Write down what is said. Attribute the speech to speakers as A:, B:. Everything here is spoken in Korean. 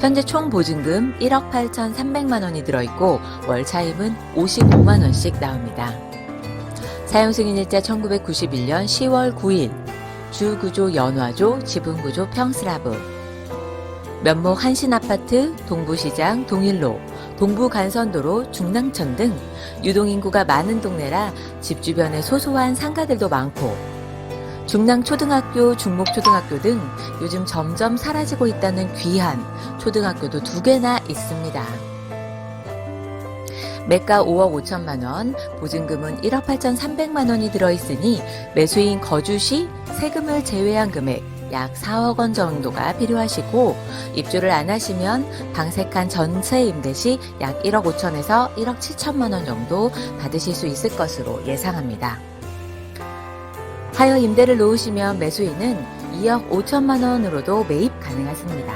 A: 현재 총 보증금 1억 8,300만 원이 들어있고 월 차임은 55만 원씩 나옵니다. 사용 승인일자 1991년 10월 9일 주구조 연화조 지분구조 평스라브 면목 한신아파트 동부시장 동일로 동부간선도로 중랑천 등 유동인구가 많은 동네라 집 주변에 소소한 상가들도 많고 중랑초등학교, 중목초등학교 등 요즘 점점 사라지고 있다는 귀한 초등학교도 두 개나 있습니다. 매가 5억 5천만 원, 보증금은 1억 8천3백만 원이 들어있으니 매수인 거주 시 세금을 제외한 금액 약 4억 원 정도가 필요하시고 입주를 안 하시면 방색한 전세 임대 시 약 1억 5천에서 1억 7천만 원 정도 받으실 수 있을 것으로 예상합니다. 하여 임대를 놓으시면 매수인은 2억 5천만 원으로도 매입 가능하십니다.